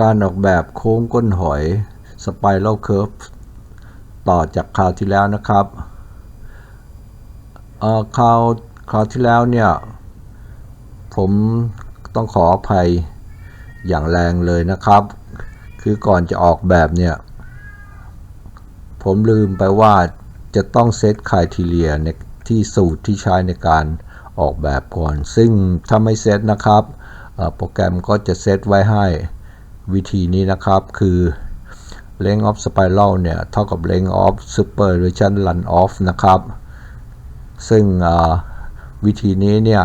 การออกแบบโค้งก้นหอย Spiral Curve ต่อจากคราวที่แล้วนะครับเอ่อคราวคราวที่แล้วเนี่ย ผมต้องขออภัยอย่างแรงเลยนะครับ คือก่อนจะออกแบบเนี่ย ผมลืมไปว่าจะต้องเซตค r i ทีเรียในที่สูตรที่ใช้ในการออกแบบก่อน ซึ่งถ้าไม่เซตนะครับ โปรแกรมก็จะเซตไว้ให้ วิธีนี้นะครับคือ length of spiral เนี่ยเท่ากับ length of superposition run off นะครับ ซึ่งวิธีนี้เนี่ย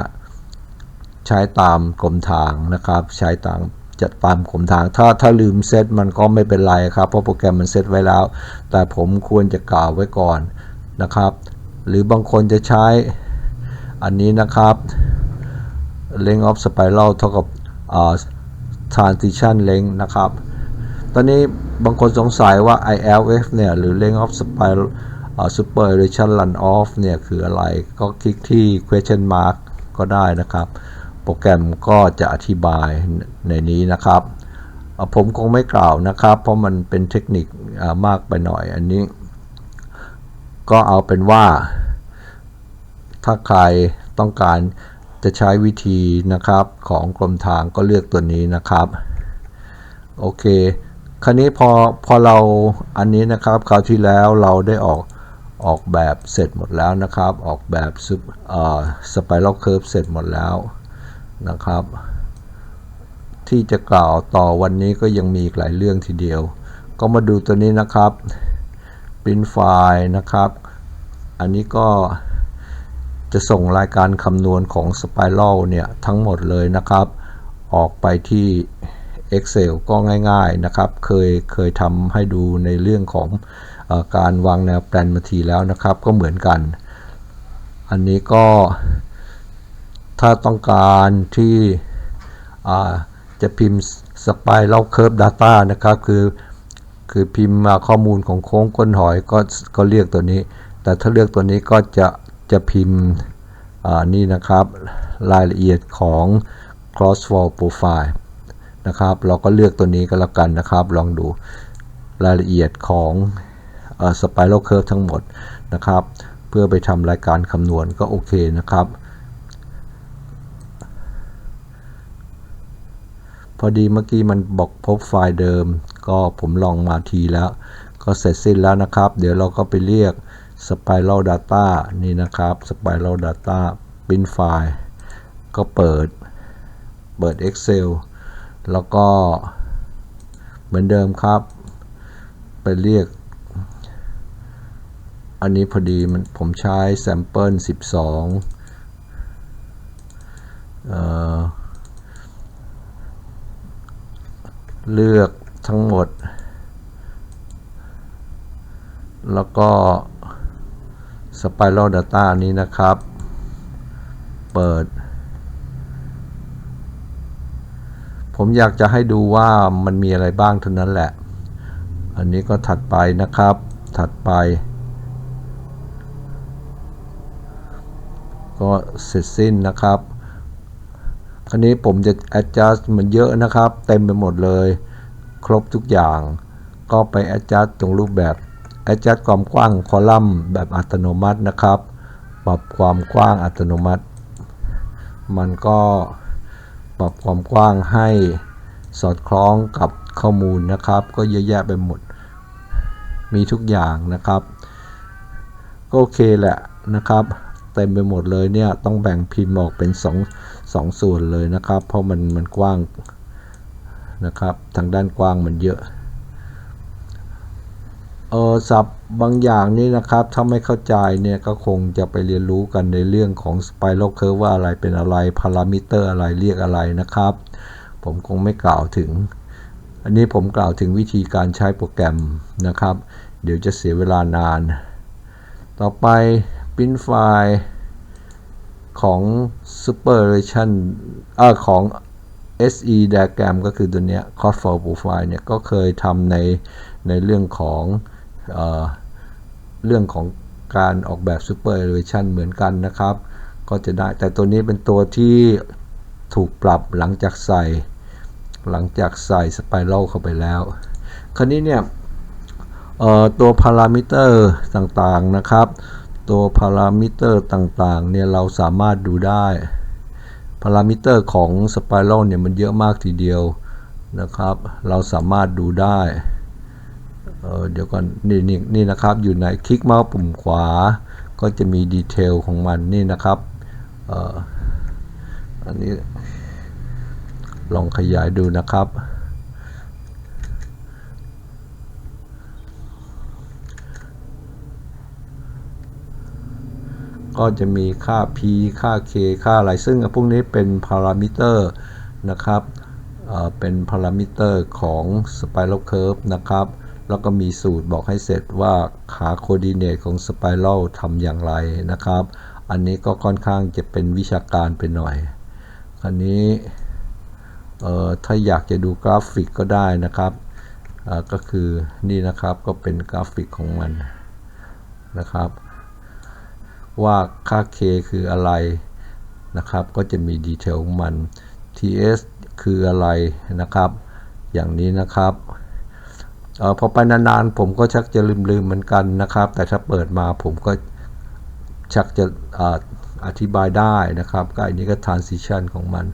ใช้ตามกรมทางนะครับ ใช้ตามจะตามกรมทาง ถ้าถ้าลืมเซตมันก็ไม่เป็นไรครับ เพราะโปรแกรมมันเซตไว้แล้ว แต่ผมควรจะกล่าวไว้ก่อนนะครับ หรือบางคนจะใช้อันนี้นะครับ length of spiral เท่ากับ transition length นะครับ ตอนนี้บางคนสงสัยว่า ILF เนี่ยหรือ length of spiral superposition run off เนี่ยคืออะไรก็คลิกที่ question mark ก็ได้นะครับ โปรแกรมก็จะอธิบายในนี้นะครับผมคงไม่กล่าวนะครับ เพราะมันเป็นเทคนิคมากไปหน่อยอันนี้ ก็เอาเป็นว่า ถ้าใครต้องการ จะใช้วิธีนะครับของกรมทางก็เลือกตัวนี้นะครับ โอเค คราวนี้พอพอเราอันนี้นะครับคราวที่แล้วเราได้ออกออกแบบเสร็จหมดแล้วนะครับ ออกแบบซุปเอ่อสไปรัลเคิร์ฟเสร็จหมดแล้วนะครับ ที่จะกล่าวต่อวันนี้ก็ยังมีหลายเรื่องทีเดียว ก็มาดูตัวนี้นะครับปริ้นไฟล์นะครับ อันนี้ก็ จะส่งรายการคำนวณของ Spiral เนี่ยทั้งหมดเลยนะครับ ออกไปที่ Excel ก็ง่ายๆนะครับ เคยเคยทำให้ดูในเรื่องของอการวางแนวแปลนมาทีแล้วนะครับ ก็เหมือนกัน อันนี้ก็ถ้าต้องการที่จะพิมพ์ Spiral Curve Data นะครับ คือคือพิมพ์มาข้อมูลของโค้งก้นหอยก็ก็เรียกตัวนี้ แต่ถ้าเลือกตัวนี้ก็จะจะพิมพ์ นี่นะครับรายละเอียดของ cross wall profile นะครับ เราก็เลือกตัวนี้ก็แล้วกันนะครับ ลองดูรายละเอียดของเอ่อ spiral curve ทั้งหมดนะครับ เพื่อไปทำรายการคำนวณก็โอเคนะครับ พอดีเมื่อกี้มันบอกพบไฟล์เดิม ก็ผมลองมาทีแล้ว ก็เสร็จสิ้นแล้วนะครับ เดี๋ยวเราก็ไปเรียก Spiral Data นี่นะครับ Spiral Data ปริ้นไฟล์ ก็เปิด เปิด Excel แล้วก็เหมือนเดิมครับ ไปเรียก อันนี้พอดีมันผมใช้ Sample 12เอ่อเลือกทั้งหมด แล้วก็ Spiral Data นี้นะครับ เปิด ผมอยากจะให้ดูว่ามันมีอะไรบ้างเท่านั้นแหละ อันนี้ก็ถัดไปนะครับ ถัดไป ก็เสร็จสิ้นนะครับคราวนี้ผมจะ adjust มันเยอะนะครับ เต็มไปหมดเลย ครบทุกอย่าง ก็ไป adjust ตรงรูปแบบ adjust ความกว้างคอลัมน์แบบอัตโนมัตินะครับ ปรับความกว้างอัตโนมัติ มันก็ปรับความกว้างให้สอดคล้องกับข้อมูลนะครับ ก็เยอะแยะไปหมด มีทุกอย่างนะครับก็โอเคแหละนะครับเต็มไปหมดเลยเนี่ยต้องแบ่งพิมพ์ออกเป็น2 2ส่วนเลยนะครับ เพราะมันมันกว้างนะครับ ทางด้านกว้างมันเยอะ เออศัพท์บางอย่างนี่นะครับ ถ้าไม่เข้าใจเนี่ยก็คงจะไปเรียนรู้กันในเรื่องของ spiral curve ว่าอะไรเป็นอะไรพารามิเตอร์อะไรเรียกอะไรนะครับ ผมคงไม่กล่าวถึง อันนี้ผมกล่าวถึงวิธีการใช้โปรแกรมนะครับ เดี๋ยวจะเสียเวลานาน ต่อไปปริ้นไฟล์ของ superposition อ่าของ SE diagram ก็คือตัวเนี้ย cost for profile เนี่ยก็เคยทำในในเรื่องของ เเรื่องของการออกแบบ super elevation เหมือนกันนะครับ ก็จะได้แต่ตัวนี้เป็นตัวที่ถูกปรับหลังจากใส่ หลังจากใส่สไปรัลเข้าไปแล้ว คราวนี้เนี่ยตัวพารามิเตอร์ต่างๆนะครับ ตัวพารามิเตอร์ต่างๆเนี่ยเราสามารถดูได้พารามิเตอร์ของสไปรัลเนี่ยมันเยอะมากทีเดียวนะครับ เราสามารถดูได้ เออเดี๋ยวก่อนนี่นี่นี่นะครับอยู่ในคลิกเมาส์ปุ่มขวา ก็จะมีดีเทลของมันนี่นะครับเอออันนี้ลองขยายดูนะครับก็จะมีค่า p ค่า k ค่าอะไร ซึ่งพวกนี้เป็นพารามิเตอร์นะครับเเป็นพารามิเตอร์ของ Spiral Curve นะครับ แล้วก็มีสูตรบอกให้เสร็จว่าหาโคดิเนตของ Spiral ทำอย่างไรนะครับ อันนี้ก็ค่อนข้างจะเป็นวิชาการไปหน่อย คราวนี้ถ้าอยากจะดูกราฟิกก็ได้นะครับก็คือนี่นะครับก็เป็นกราฟิกของมันนะครับ ว่าค่า k คืออะไรนะครับ ก็จะมีดีเทลของมัน ts คืออะไรนะครับ อย่างนี้นะครับ ออพอไปนานๆผมก็ชักจะลืมๆเหมือนกันนะครับ แต่ถ้าเปิดมาผมก็ชักจะออธิบายได้นะครับ ก็อันนี้ก็ transition ของมัน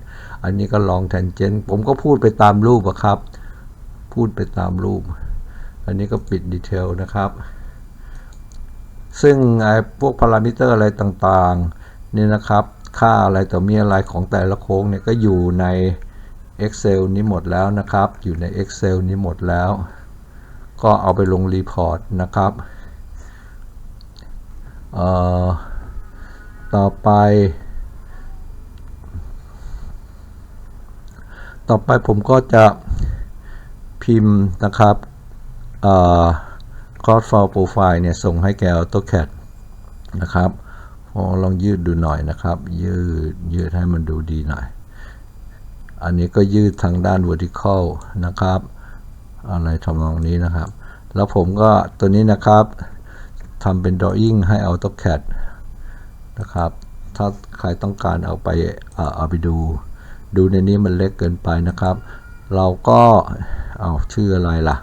อันนี้ก็ long tangent ผมก็พูดไปตามรูปอะครับ พูดไปตามรูป อันนี้ก็ปิดดีเทลนะครับ ซึ่งไอ้พวกพารามิเตอร์อะไรต่างๆนี่นะครับ ค่าอะไรต่อมีอะไรของแต่ละโค้งเนี่ยก็อยู่ใน Excel นี้หมดแล้วนะครับ อยู่ใน Excel นี้หมดแล้ว ก็เอาไปลงรีพอร์ตนะครับเอ่อต่อไป ต่อไปผมก็จะพิมพ์นะครับเอ่อ cross file profile เนี่ย ส่งให้แก AutoCAD นะครับพอลองยืดดูหน่อยนะครับ ยืด ยืดให้มันดูดีหน่อย อันนี้ก็ยืดทางด้าน vertical นะครับ อะไรทำนองนี้นะครับ แล้วผมก็ตัวนี้นะครับทำเป็น drawing ให้ AutoCAD นะครับ ถ้าใครต้องการเอาไปเออเอาไปดู ดูในนี้มันเล็กเกินไปนะครับ เราก็เอาชื่ออะไรล่ะ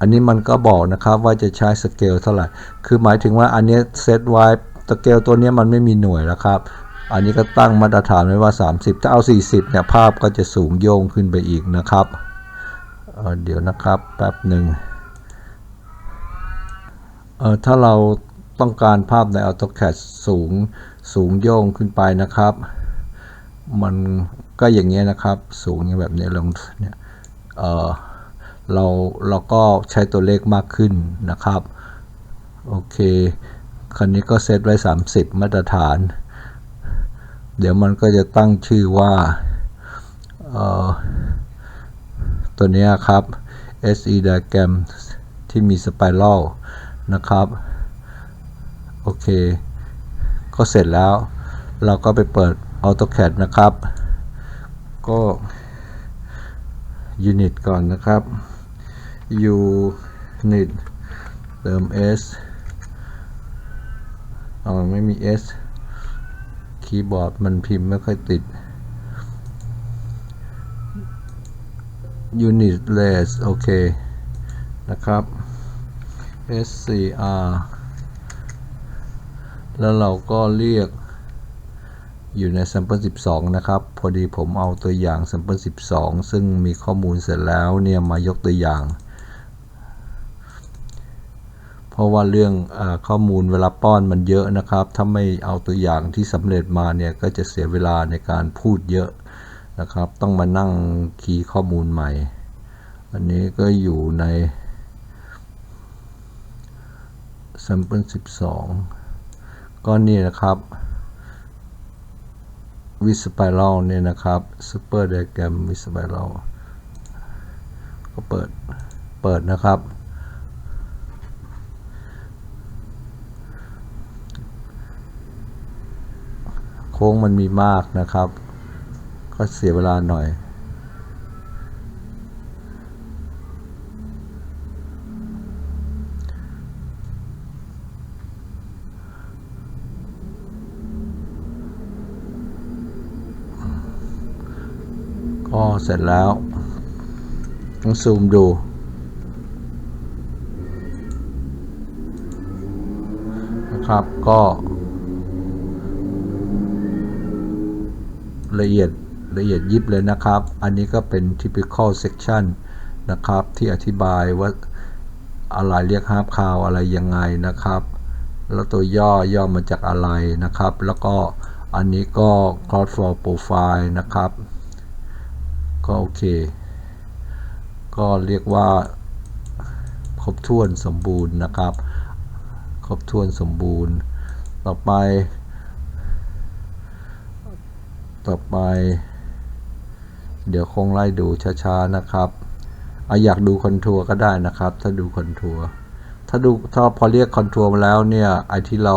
อันนี้มันก็บอกนะครับว่าจะใช้สเกลเท่าไหร่ คือหมายถึงว่าอันนี้เซตไว้สเกลตัวนี้มันไม่มีหน่วยแล้วครับ อันนี้ก็ตั้งมาตรฐานไว้ว่า 30 ถ้าเอา 40เนี่ยภาพก็จะสูงโยงขึ้นไปอีกนะครับเเดี๋ยวนะครับแป๊บหนึ่งถ้าเราต้องการภาพใน AutoCAD สูงสูงโยงขึ้นไปนะครับ มันก็อย่างเงี้ยนะครับ สูงอย่างแบบนี้ลงเนี่ยเเราเราก็ใช้ตัวเลขมากขึ้นนะครับ โอเค คันนี้ก็เซตไว้ 30 มาตรฐาน เดี๋ยวมันก็จะตั้งชื่อว่าตัวนี้ครับ SE diagram ที่มีสไปรัลนะครับ โอเค ก็เสร็จแล้ว เราก็ไปเปิด AutoCAD นะครับ ก็ unit ก่อนนะครับ unit เติม s เอามันไม่มี s คีย์บอร์ดมันพิมพ์ไม่ค่อยติด unit less โอเค นะครับ scr แล้วเราก็เรียกอยู่ใน sample 12 นะครับ พอดีผมเอาตัวอย่าง sample 12 ซึ่งมีข้อมูลเสร็จแล้วเนี่ย มายกตัวอย่าง เพราะว่าเรื่องอข้อมูลเวลาป้อนมันเยอะนะครับ ถ้าไม่เอาตัวอย่างที่สำเร็จมาเนี่ยก็จะเสียเวลาในการพูดเยอะนะครับ ต้องมานั่งคีย์ข้อมูลใหม่ อันนี้ก็อยู่ใน sample 12 ก็นี่นะครับวิสไปรัลเนี่ยนะครับซูเปอร์ไดแกรมวิสไปรัลก็เปิด เปิดนะครับ โค้งมันมีมากนะครับ ก็เสียเวลาหน่อยพอเสร็จแล้วต้องซูมดูนะครับก็ ละเอียดละเอียดยิบเลยนะครับ อันนี้ก็เป็น typical section นะครับ ที่อธิบายว่าอะไรเรียก half cow อะไรยังไงนะครับ แล้วตัวย่อย่อมาจากอะไรนะครับ แล้วก็อันนี้ก็ cross for profile นะครับ ก็โอเค ก็เรียกว่า ครบถ้วนสมบูรณ์นะครับ ครบถ้วนสมบูรณ์ ต่อไป ต่อไป เดี๋ยวคงไล่ดูช้าๆนะครับอาอยากดูคอนทัวร์ก็ได้นะครับ ถ้าดูคอนทัวร์ถ้าดูถ้าพอเรียกคอนทัวร์มาแล้วเนี่ยไอที่เรา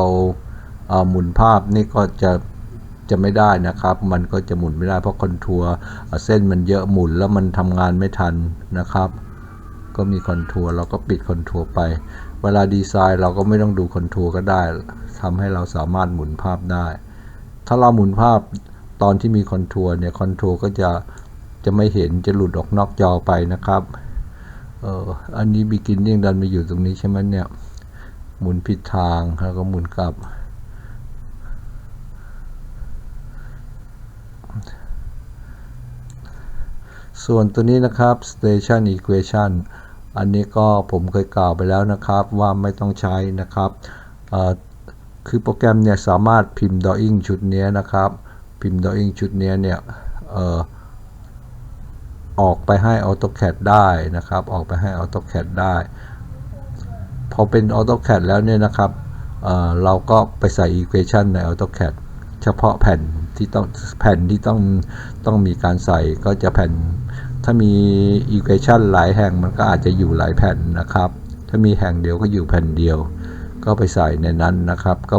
เอ่อหมุนภาพนี่ก็จะจะไม่ได้นะครับ มันก็จะหมุนไม่ได้เพราะคอนทัวร์เส้นมันเยอะหมุนแล้วมันทำงานไม่ทันนะครับ ก็มีคอนทัวร์เราก็ปิดคอนทัวร์ไป เวลาดีไซน์เราก็ไม่ต้องดูคอนทัวร์ก็ได้ทำให้เราสามารถหมุนภาพได้ ถ้าเราหมุนภาพ ตอนที่มีคอนทัวร์เนี่ยคอนทัวร์ก็จะจะไม่เห็นจะหลุดออกนอกจอไปนะครับเอออันนี้ beginning ดันมาอยู่ตรงนี้ใช่ไหมเนี่ย หมุนผิดทางแล้วก็หมุนกลับ ส่วนตัวนี้นะครับ station equation อันนี้ก็ผมเคยกล่าวไปแล้วนะครับว่าไม่ต้องใช้นะครับ คือโปรแกรมเนี่ยสามารถพิมพ์ drawing ชุดนี้นะครับ พิมพ์ drawing ชุดนี้เนี่ยออออกไปให้ AutoCAD ได้นะครับ ออกไปให้ AutoCAD ได้ พอเป็น AutoCAD แล้วเนี่ยนะครับเเราก็ไปใส่ equation ใน AutoCAD เฉพาะแผ่นที่ต้องแผ่นที่ต้องต้องมีการใส่ก็จะแผ่น ถ้ามี equation หลายแห่งมันก็อาจจะอยู่หลายแผ่นนะครับ ถ้ามีแห่งเดียวก็อยู่แผ่นเดียว ก็ไปใส่ในนั้นนะครับ ก็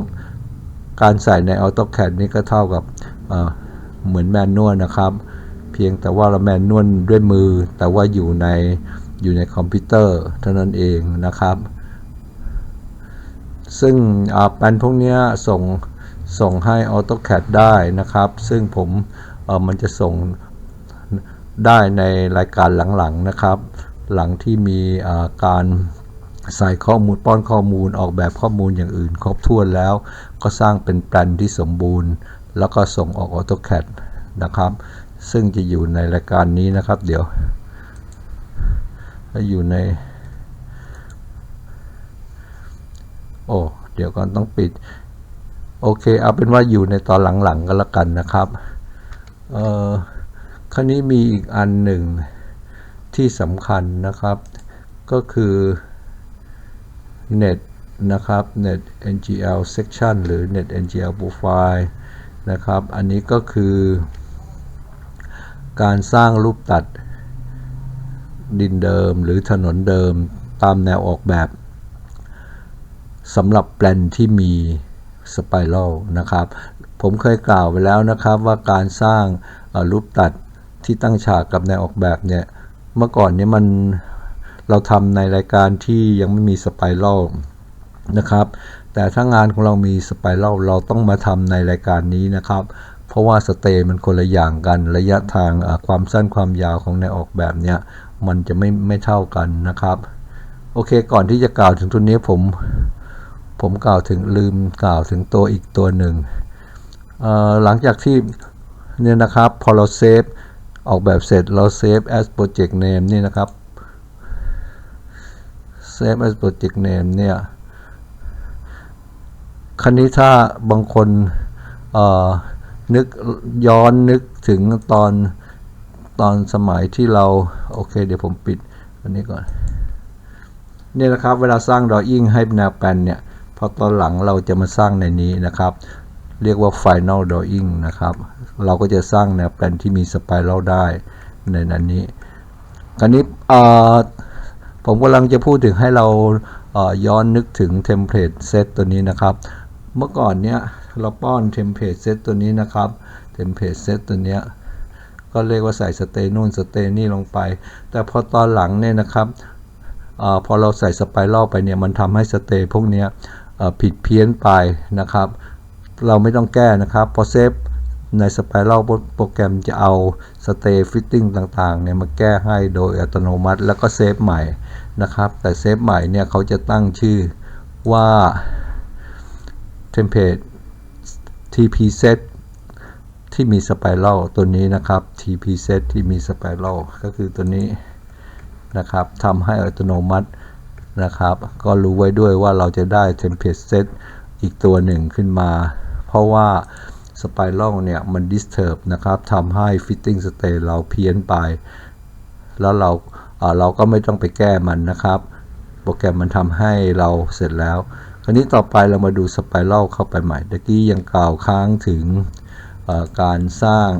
การใส่ใน AutoCAD นี่ก็เท่ากับ เหมือนแมนนวลนะครับ เพียงแต่ว่าเราแมนนวลด้วยมือ แต่ว่าอยู่ในอยู่ในคอมพิวเตอร์เท่านั้นเองนะครับ ซึ่งแปนพวกนี้ส่งส่งให้ AutoCAD ได้นะครับ ซึ่งผมมันจะส่งได้ในรายการหลังๆนะครับ หลังที่มีการใส่ข้อมูลป้อนข้อมูลออกแบบข้อมูลอย่างอื่น ครบถ้วนแล้ว ก็สร้างเป็นแปลนที่สมบูรณ์ แล้วก็ส่งออก AutoCAD นะครับ ซึ่งจะอยู่ในรายการนี้นะครับ เดี๋ยวอยู่ใน โอ้เดี๋ยวก่อนต้องปิด โอเค เอาเป็นว่าอยู่ในตอนหลังๆก็แล้วกันนะครับเอ่อคราวนี้มีอีกอันหนึ่งที่สำคัญนะครับ ก็คือ net นะครับ net ngl section หรือ net ngl profile นะครับ อันนี้ก็คือ การสร้างรูปตัดดินเดิมหรือถนนเดิมตามแนวออกแบบสำหรับแปลนที่มีสไปรัลนะครับ ผมเคยกล่าวไปแล้วนะครับว่าการสร้างรูปตัดที่ตั้งฉากกับแนวออกแบบเนี่ย เมื่อก่อนนี้มันเราทำในรายการที่ยังไม่มีสไปรัลนะครับ แต่ถ้างานของเรามีสไปรัลเราต้องมาทำในรายการนี้นะครับ เพราะว่าสเตย์มันคนละอย่างกันระยะทางความสั้นความยาวของแนออกแบบเนี่ยมันจะไม่ไม่เท่ากันนะครับ โอเคก่อนที่จะกล่าวถึงตัวนี้ผม ผมกล่าวถึงลืมกล่าวถึงตัวอีกตัวหนึ่งหลังจากที่เนี่ยนะครับพอเราเซฟออกแบบเสร็จเราเซฟ as project name นี่นะครับเซฟ as project name เนี่ย คันนี้ถ้าบางคนนึกย้อนนึกถึงตอนตอนสมัยที่เรา โอเค เดี๋ยวผมปิดอันนี้ก่อนเนี่ยนะครับ เวลาสร้าง drawing ให้แนวแปลนเนี่ยพอตอนหลังเราจะมาสร้างในนี้นะครับ เรียกว่า final drawing นะครับ เราก็จะสร้างแนวแปลนที่มีสไปรัลได้ในนั้นนี้คราวนี้ผมกำลังจะพูดถึงให้เราย้อนนึกถึงเทมเพลตเซตตัวนี้นะครับ เมื่อก่อนเนี้ยเราป้อนเทมเพลตเซตตัวนี้นะครับเทมเพลตเซตตัวเนี้ยก็เรียกว่าใส่สเตนู่นสเตนี่ลงไป แต่พอตอนหลังเนี่ยนะครับอพอเราใส่สไปรัลไปเนี่ยมันทำให้สเตพวกเนี้ยผิดเพี้ยนไปนะครับ เราไม่ต้องแก้นะครับพอเซฟใน Spiral โปรแกรมจะเอา Stay Fitting ต่างๆเนี่ยมาแก้ให้โดยอัตโนมัติแล้วก็เซฟใหม่นะครับ แต่เซฟใหม่เนี่ยเขาจะตั้งชื่อว่า Template TP Set ที่มี Spiral ตัวนี้นะครับ TP Set ที่มี Spiral ก็คือตัวนี้นะครับทำให้อัตโนมัตินะครับ ก็รู้ไว้ด้วยว่าเราจะได้ Template Set อีกตัวหนึ่งขึ้นมา เพราะว่า Spiral เนี่ยมัน disturb นะครับทำให้ Fitting Stay เราเพี้ยนไป แล้วเราเราก็ไม่ต้องไปแก้มันนะครับ โปรแกรมมันทำให้เราเสร็จแล้ว ราวนี้ต่อไปเรามาดู Spiral เข้าไปใหม่ตะกี้ยังกล่าวค้างถึงการสร้าง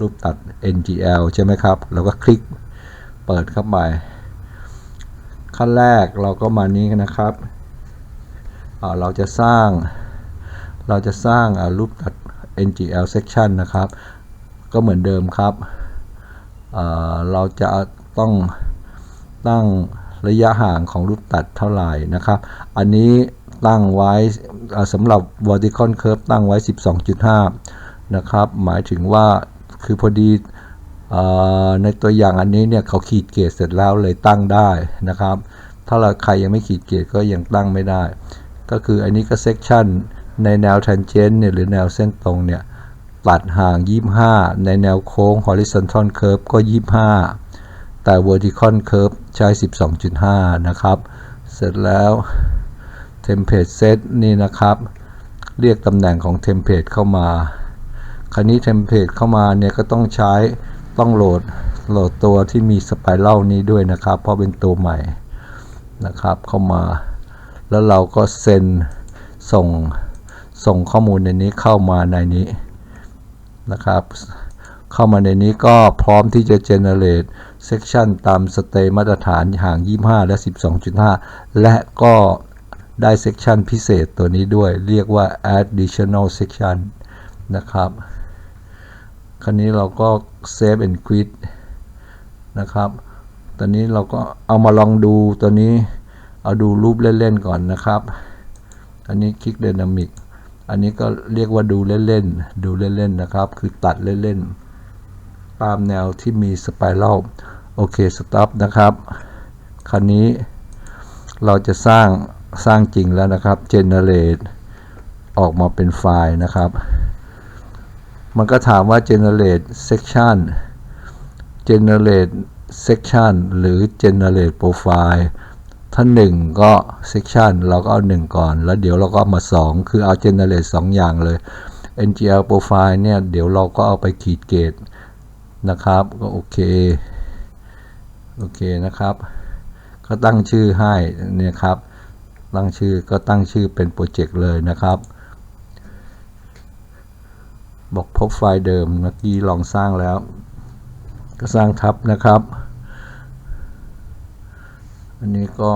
รูปตัด NGL ใช่ไหมครับ เราก็คลิกเปิดเข้าไป ขั้นแรกเราก็มานี้นะครับเเราจะสร้าง เราจะสร้างารูปตัด NGL section นะครับ ก็เหมือนเดิมครับเเราจะต้องตั้งระยะห่างของรูปตัดเท่าไหร่นะครับ อันนี้ ตั้งไว้สำหรับ vertical curve ตั้งไว้ 12.5 นะครับ หมายถึงว่าคือพอดีอในตัวอย่างอันนี้เนี่ยเขาขีดเกรดเสร็จแล้วเลยตั้งได้นะครับ ถ้าเราใครยังไม่ขีดเกรดก็ยังตั้งไม่ได้ ก็คืออันนี้ก็ section ในแนว tangent เนี่ยหรือแนวเส้นตรงเนี่ยตัดห่าง 25 ในแนวโค้ง horizontal curve ก็ 25 แต่ vertical curve ใช้ 12.5 นะครับ เสร็จแล้ว template set นี่นะครับ เรียกตำแหน่งของ template เข้ามา คราวนี้ template เข้ามาเนี่ยก็ต้องใช้ต้องโหลดโหลดตัวที่มี spiral นี้ด้วยนะครับ เพราะเป็นตัวใหม่นะครับเข้ามา แล้วเราก็เซ็นส่งส่งข้อมูลในนี้เข้ามาในนี้นะครับ เข้ามาในนี้ก็พร้อมที่จะ generate section ตามสเตมาตรฐานห่าง 25 และ 12.5 และก็ ได้ section พิเศษตัวนี้ด้วย เรียกว่า additional section นะครับ คราวนี้เราก็ save and quit นะครับ ตอนนี้เราก็เอามาลองดูตัวนี้ เอาดูรูปเล่น ๆ ก่อนนะครับ อันนี้คลิก Dynamic อันนี้ก็เรียกว่าดูเล่น ๆ ดูเล่น ๆ นะครับ คือตัดเล่น ๆ ตามแนวที่มี Spiral โอเค Stop นะครับ คราวนี้เราจะสร้าง สร้างจริงแล้วนะครับ Generate ออกมาเป็นไฟล์นะครับ มันก็ถามว่า generate section generate section หรือ generate profile ถ้า 1 ก็ section เราก็เอา 1 ก่อน แล้วเดี๋ยวเราก็เอามา 2 คือเอา generate 2 อย่างเลย ngl profile เนี่ย เดี๋ยวเราก็เอาไปขีดเกตนะครับ ก็โอเค โอเคนะครับ ก็ตั้งชื่อให้เนี่ยครับ ตั้งชื่อก็ตั้งชื่อเป็นโปรเจกต์เลยนะครับ บอกพบไฟล์เดิมเมื่อกี้ลองสร้างแล้ว ก็สร้างทับนะครับ อันนี้ก็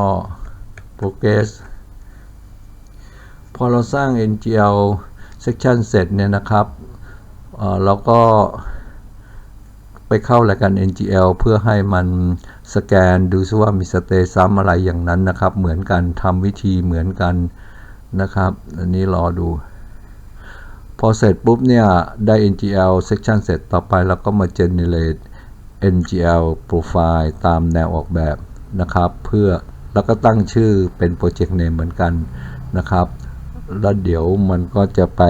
progress พอเราสร้าง ngl section เสร็จเนี่ยนะครับเเราก็ เข้ารายการ ngl เพื่อให้มันสแกนดูซิว่ามีสเตซัมอะไรอย่างนั้นนะครับ เหมือนกันทำวิธีเหมือนกันนะครับ อันนี้รอดู พอเสร็จปุ๊บเนี่ยได้ ngl section เสร็จต่อไปเราก็มา generate ngl profile ตามแนวออกแบบนะครับ เพื่อแล้วก็ตั้งชื่อเป็น project name เหมือนกันนะครับ แล้วเดี๋ยวมันก็จะไป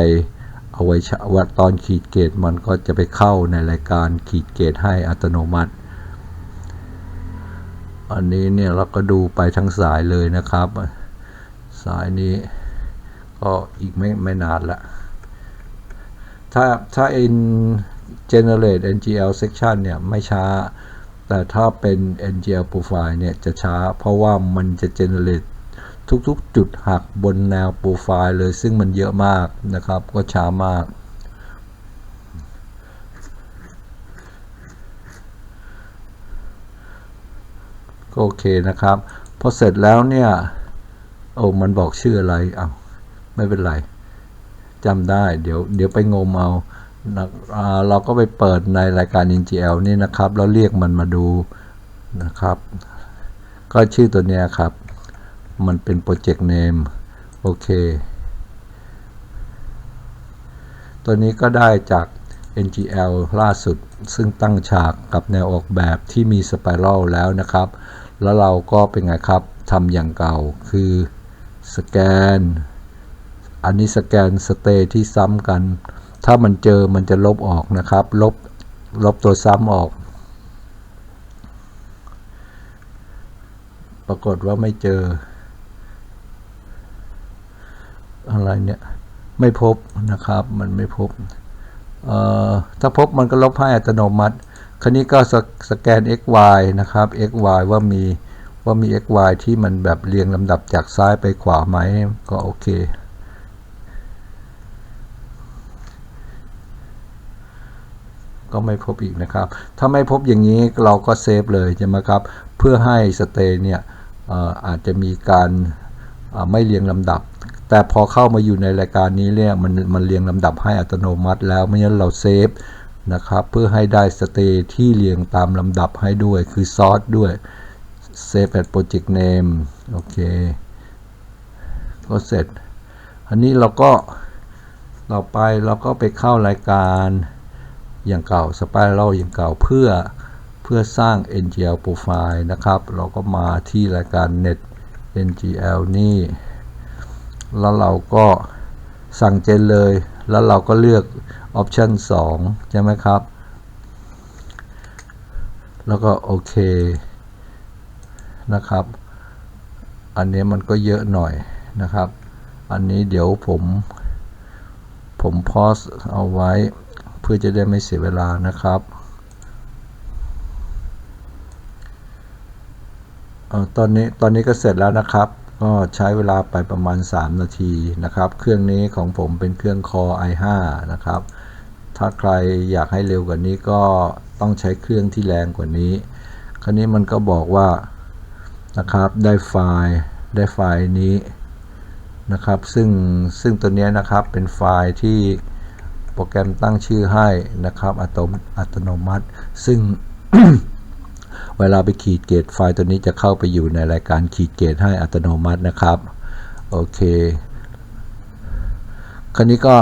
เอาไว้ว่าตอนขีดเกตมันก็จะไปเข้าในรายการขีดเกตให้อัตโนมัติ อันนี้เนี่ยเราก็ดูไปทั้งสายเลยนะครับ สายนี้ก็อีกไม่ไม่นานละถ้าถ้า in generate ngl section เนี่ยไม่ช้า แต่ถ้าเป็น ngl profile เนี่ยจะช้า เพราะว่ามันจะ generate ทุกๆ จุดหักบนแนวโปรไฟล์เลยซึ่งมันเยอะมากนะครับ ก็ช้ามาก ก็โอเคนะครับ พอเสร็จแล้วเนี่ย โอ้มันบอกชื่ออะไรอ้าวไม่เป็นไรจำได้ เดี๋ยวเดี๋ยวไปงมเอานะอ่าเราก็ไปเปิดในรายการ NGL นี่นะครับ แล้วเรียกมันมาดูนะครับ ก็ชื่อตัวเนี้ยครับ มันเป็นโปรเจกต์เนมโอเค ตัวนี้ก็ได้จาก NGL ล่าสุด ซึ่งตั้งฉากกับแนวออกแบบที่มีสไปรัลแล้วนะครับ แล้วเราก็เป็นไงครับทำอย่างเก่าคือสแกน อันนี้สแกนสเตที่ซ้ำกัน ถ้ามันเจอมันจะลบออกนะครับ ลบ ลบตัวซ้ำออก ปรากฏว่าไม่เจอ อะไรเนี่ยไม่พบนะครับ มันไม่พบถ้าพบมันก็ลบให้อัตโนมัติ คราวนี้ก็สสแกน xy นะครับ xy ว่ามีว่ามี xy ที่มันแบบเรียงลำดับจากซ้ายไปขวาไหมก็โอเคก็ไม่พบอีกนะครับ ถ้าไม่พบอย่างนี้เราก็เซฟเลยใช่ไหมครับ เพื่อให้สเตย์เนี่ยอออาจจะมีการไม่เรียงลำดับ แต่พอเข้ามาอยู่ในรายการนี้เนี่ยมันมันเรียงลำดับให้อัตโนมัติแล้วไม่งั้นเราเซฟนะครับเพื่อให้ได้สเตย์ที่เรียงตามลำดับให้ด้วยคือซอสด้วย Save at Project Name โอเค ก็เสร็จ อันนี้เราก็ต่อไปเราก็ไปเข้ารายการอย่างเก่า Spiral อย่างเก่าเพื่อเพื่อสร้าง NGL profile นะครับ เราก็มาที่รายการ Net NGL นี่ แล้วเราก็สั่งเจนเลย แล้วเราก็เลือก Option 2 ใช่ไหมครับ แล้วก็โอเคนะครับ อันนี้มันก็เยอะหน่อยนะครับ อันนี้เดี๋ยวผม ผมพอสเอาไว้ เพื่อจะได้ไม่เสียเวลานะครับออตอนนี้ตอนนี้ก็เสร็จแล้วนะครับ ก็ใช้เวลาไปประมาณ 3 นาทีนะครับ เครื่องนี้ของผมเป็นเครื่อง Core i5 นะครับ ถ้าใครอยากให้เร็วกว่านี้ก็ต้องใช้เครื่องที่แรงกว่านี้ คราวนี้มันก็บอกว่านะครับได้ไฟล์ได้ไฟล์นี้นะครับ ซึ่งซึ่งตัวนี้นะครับเป็นไฟล์ที่โปรแกรมตั้งชื่อให้นะครับอัตโนอัตโนมัติ ซึ่ง เวลาไปขีดเกตไฟล์ตัวนี้จะเข้าไปอยู่ในรายการขีดเกตให้อัตโนมัตินะครับ โอเค คราวนี้ก็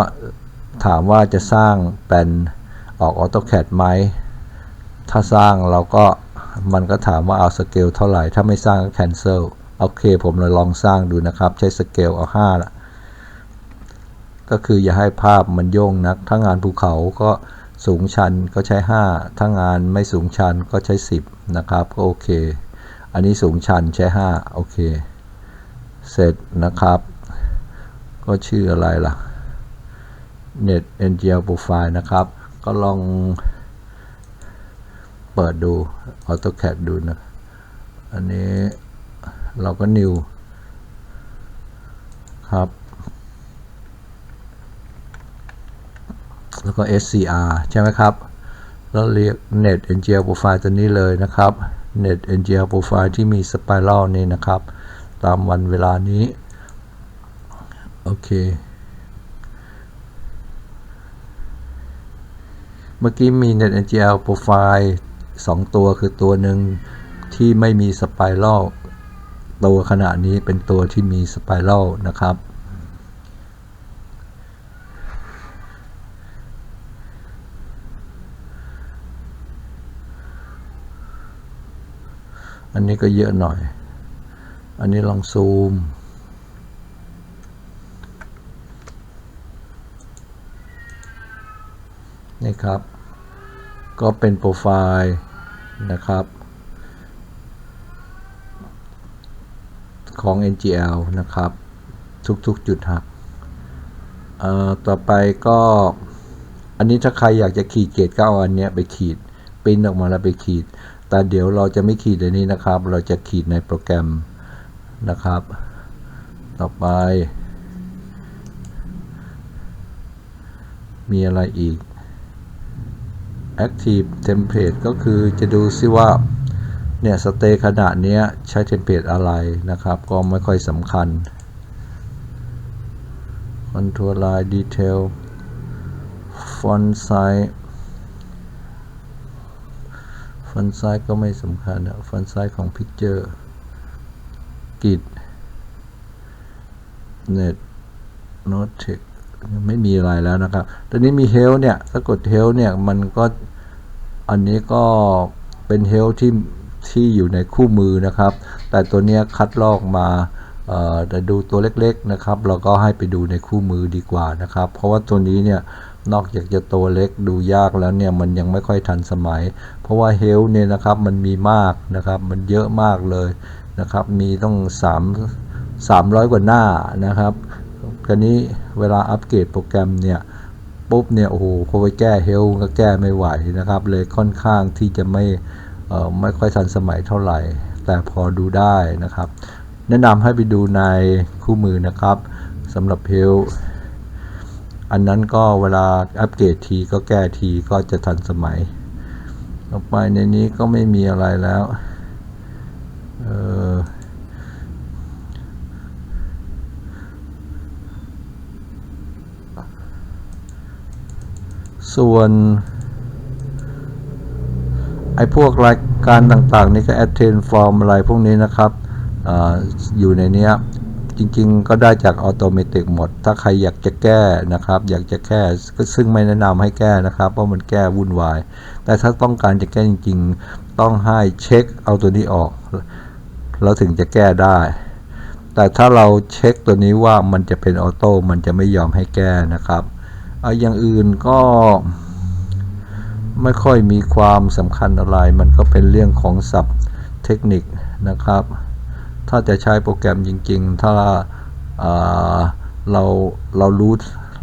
ถามว่าจะสร้างเป็นออก AutoCAD ไหม ถ้าสร้างเราก็มันก็ถามว่าเอาสเกลเท่าไหร่ ถ้าไม่สร้างก็ cancel โอเค ผมเลยลองสร้างดูนะครับ ใช้สเกลเอา5ละก็คืออย่าให้ภาพมันโยงนัก ถ้างานภูเขาก็ สูงชันก็ใช้ 5 ถ้างานไม่สูงชันก็ใช้ 10 นะครับก็โอเค อันนี้สูงชันใช้ 5 โอเค เสร็จนะครับ ก็ชื่ออะไรล่ะ net ngl profile นะครับ ก็ลองเปิดดู AutoCAD ดูนะ อันนี้เราก็ new ครับ แล้วก็ scr ใช่ไหมครับ แล้วเรียก net ngl profile ตัวนี้เลยนะครับ net ngl profile ที่มี spiral นี่นะครับ ตามวันเวลานี้ โอเค เมื่อกี้มี net ngl profile 2 ตัวคือตัวหนึ่งที่ไม่มีสไปรัลตัวขณะนี้เป็นตัวที่มีสไปรัลนะครับ นนี้ก็เยอะหน่อย อันนี้ลองซูม นี่ครับ ก็เป็นโปรไฟล์นะครับ ของ NGL นะครับ ทุกๆจุดหักต่อไปก็อันนี้ถ้าใครอยากจะขีดเกรดก็เอาอันเนี้ยไปขีดปริ้นออกมาแล้วไปขีด แต่เดี๋ยวเราจะไม่ขีดในนี้นะครับ เราจะขีดในโปรแกรมนะครับ ต่อไป มีอะไรอีก Active Template ก็คือจะดูซิว่าเนี่ยสเตย์ขนาดเนี้ยใช้เทมเพลตอะไรนะครับ ก็ไม่ค่อยสำคัญ Contour Line Detail Font Size Font Size ก็ไม่สำคัญอะ Font Size ของ Picture Git Net Notex ไม่มีอะไรแล้วนะครับ ตอนนี้มี health เนี่ยถ้ากด health เนี่ย มันก็อันนี้ก็เป็น health ที่ที่อยู่ในคู่มือนะครับ แต่ตัวเนี้ยคัดลอกมาเอ่อแต่ดูตัวเล็กๆนะครับ เราก็ให้ไปดูในคู่มือดีกว่านะครับ เพราะว่าตัวนี้เนี่ย นอกจากจะตัวเล็กดูยากแล้วเนี่ยมันยังไม่ค่อยทันสมัย เพราะว่า health เนี่ยนะครับมันมีมากนะครับมันเยอะมากเลยนะครับมีต้อง3 300 กว่าหน้านะครับครนี้เวลาอัปเกรดโปรแกรมเนี่ยปุ๊บเนี่ยโอ้โหพอไปแก้เฮลก็แก้ไม่ไหวนะครับเลยค่อนข้างที่จะไม่ไม่ค่อยทันสมัยเท่าไหร่ แต่พอดูได้นะครับ แนะนำให้ไปดูในคู่มือนะครับสำหรับเฮล อันนั้นก็เวลาอัปเกรดทีก็แก้ทีก็จะทันสมัยต่อไปในนี้ก็ไม่มีอะไรแล้วเออส่วนไอ้พวกรายการต่างๆ นี่ก็ attend form อะไรพวกนี้นะครับออยู่ในเนี้ย จริงๆ ก็ได้จากออโตเมติกหมด ถ้าใครอยากจะแก้นะครับ อยากจะแก้ก็ซึ่งไม่แนะนำให้แก้นะครับ เพราะมันแก้วุ่นวาย แต่ถ้าต้องการจะแก้จริง ๆ ต้องให้เช็คเอาตัวนี้ออก แล้วถึงจะแก้ได้ แต่ถ้าเราเช็คตัวนี้ว่ามันจะเป็นออโต้มันจะไม่ยอมให้แก้นะครับเอาอย่างอื่นก็ไม่ค่อยมีความสำคัญอะไร มันก็เป็นเรื่องของศัพท์เทคนิคนะครับ ถ้าจะใช้โปรแกรมจริง ๆ ถ้าอ่าเราเรารู้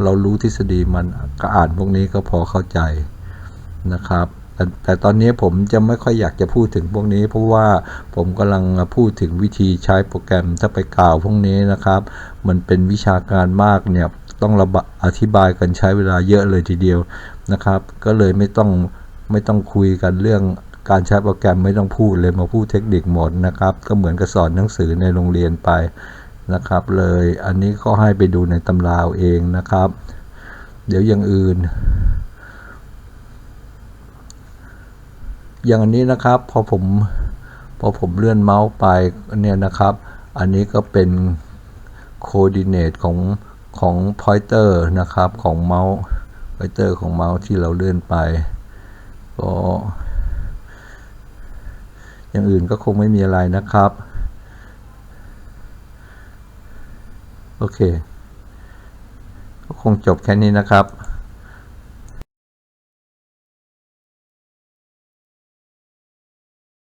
เรารู้ทฤษฎีมันก็อ่านพวกนี้ก็พอเข้าใจนะครับแต่แต่ตอนนี้ผมจะไม่ค่อยอยากจะพูดถึงพวกนี้ เพราะว่าผมกำลังพูดถึงวิธีใช้โปรแกรมถ้าไปกล่าวพวกนี้นะครับ มันเป็นวิชาการมากเนี่ยต้องระบะอธิบายกันใช้เวลาเยอะเลยทีเดียวนะครับ ก็เลยไม่ต้องไม่ต้องคุยกันเรื่อง การใช้โปรแกรมไม่ต้องพูดเลยมาพูดเทคนิคหมดนะครับ ก็เหมือนกับสอนหนังสือในโรงเรียนไปนะครับ เลยอันนี้ก็ให้ไปดูในตำราเองนะครับ เดี๋ยวอย่างอื่น อย่างอันนี้นะครับพอผมพอผมเลื่อนเมาส์ไปเนี่ยนะครับ อันนี้ก็เป็นโคดิเนตของของ pointer นะครับของเมาส์ pointer ของเมาส์ที่เราเลื่อนไปก็ อย่างอื่นก็คงไม่มีอะไรนะครับ โอเค ก็คงจบแค่นี้นะครับ